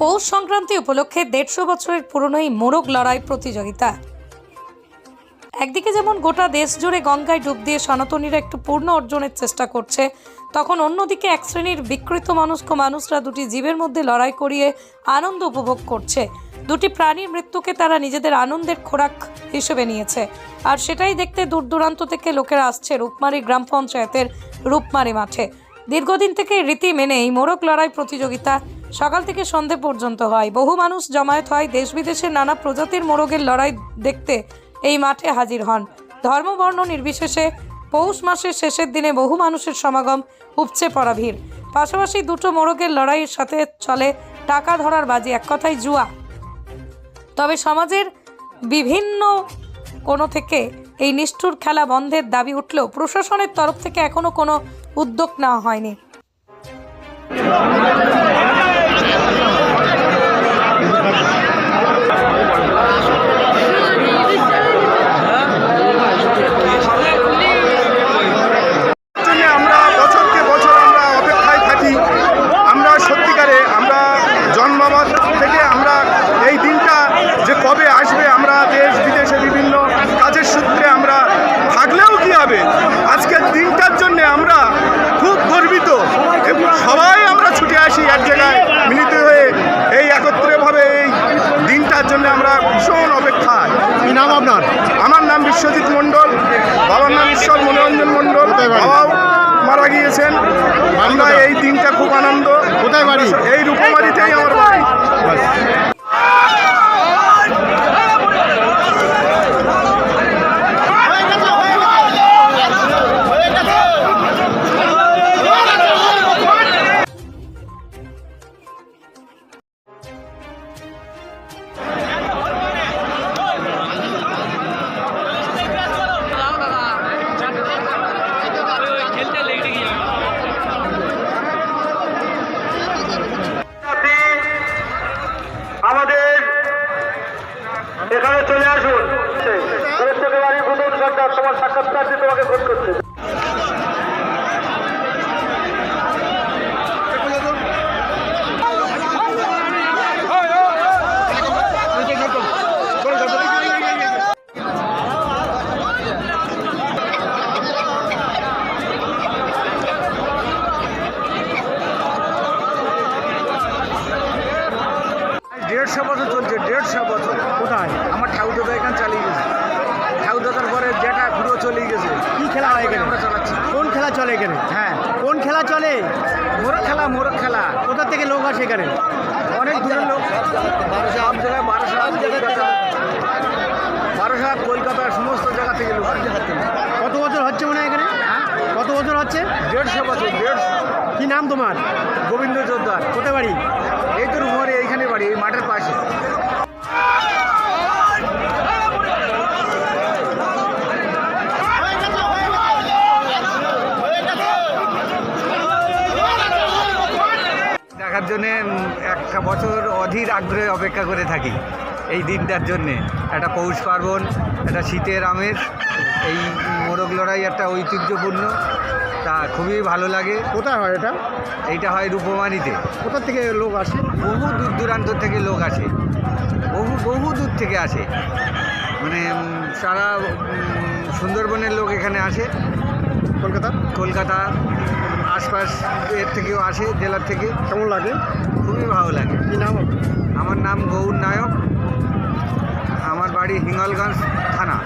পৌষ সংক্রান্তি উপলক্ষে দেড়শো বছরের পুরনো এই মোরগ লড়াই প্রতিযোগিতা। একদিকে যেমন গোটা দেশ জুড়ে গঙ্গায় ডুব দিয়ে সনাতনীরা একটু পূর্ণ অর্জনের চেষ্টা করছে, তখন অন্যদিকে এক শ্রেণির বিকৃত মনস্ক মানুষরা দুটি জীবের মধ্যে লড়াই করিয়ে আনন্দ উপভোগ করছে। দুটি প্রাণীর মৃত্যুকে তারা নিজেদের আনন্দের খোরাক হিসেবে নিয়েছে। আর সেটাই দেখতে দূর দূরান্ত থেকে লোকেরা আসছে রূপমারি গ্রাম পঞ্চায়েতের রূপমারি মাঠে। দীর্ঘদিন থেকে রীতি মেনে এই মোরগ লড়াই প্রতিযোগিতা সকাল থেকে সন্ধে পর্যন্ত হয়। বহু মানুষ জমায়েত হয় দেশ বিদেশের নানা প্রজাতির মোরগের লড়াই দেখতে এই মাঠে হাজির হন। ধর্মবর্ণ নির্বিশেষে পৌষ মাসের শেষের দিনে বহু মানুষের সমাগম, উপচে পড়া ভিড়। পাশাপাশি দুটো মোরগের লড়াইয়ের সাথে চলে টাকা ধরার বাজি, এক কথায় জুয়া। তবে সমাজের বিভিন্ন কোনো থেকে এই নিষ্ঠুর খেলা বন্ধের দাবি উঠলেও প্রশাসনের তরফ থেকে এখনও কোনো উদ্যোগ নেওয়া হয়নি জন্য আমরা বছরকে বছর আমরা অপেক্ষায় থাকি আমরা সত্যিকারে আমরা জন্মাবার থেকে আমরা এই দিনটা যে কবে আসবে আমরা দেশ বিদেশে বিভিন্ন কাজের সূত্রে আমরা থাকলেও কি হবে আজকের দিনটার জন্য আমরা খুব গর্বিত এবং সবাই আমরা ছুটে আসি এক জায়গায় মিলিত হয়ে এই একত্রেভাবে এই দিনটার জন্য আমরা ভীষণ অপেক্ষায়। কি নাম আপনার? আমার নাম বিশ্বজিৎ মণ্ডল বাবার নাম ঈশ্বর মনোরঞ্জন মণ্ডল বাবাও মারা গিয়েছেন। আমরা এই দিনটা খুব আনন্দ। কোথায় বাড়ি? এই দেড়শো বছর চলছে দেড়শো বছর। কোথায়? আমার ঠাকুর দাদা এখানে চালিয়ে গেছে। ঠাকুর দাদার পরে যেটা ঘুরেও চলে গেছে। কি খেলা হয় এখানে? আমরা চালাচ্ছি। কোন খেলা চলে এখানে? হ্যাঁ। কোন খেলা চলে? মোরগ খেলা মোরগ খেলা। কোথা থেকে লোক আসে এখানে? অনেক দূরের লোক। সব জায়গায় বারোশো কলকাতা। বারোশো কলকাতা সমস্ত জায়গা থেকে লোক কত বছর হচ্ছে মনে হয় এখানে? হ্যাঁ? কত বছর হচ্ছে? দেড়শো বছর দেড়শো। কি নাম তোমার? গোবিন্দ জোরদার কোথায় বাড়ি এই তো রুমরে এইখানে পাশে দেখার জন্যে একটা বছর অধীর আগ্রহে অপেক্ষা করে থাকি। এই দিনটার জন্যে। একটা পৌষ পার্বণ একটা শীতের আমেজ এই মোরগ লড়াই একটা ঐতিহ্যপূর্ণ। তা খুবই ভালো লাগে। কোথায় হয় এটা? এইটা হয় রূপমানিতে। কোথা থেকে লোক আসে? বহু দূর দূরান্ত থেকে লোক আসে। বহু বহু দূর থেকে আসে। মানে সারা সুন্দরবনের লোক এখানে আসে। কলকাতা? কলকাতা আশপাশ এর থেকেও আসে জেলার থেকে। কেমন লাগে? খুবই ভালো লাগে। কি নাম? আমার নাম গৌর নায়ক। আমার বাড়ি হিঙ্গলগঞ্জ থানা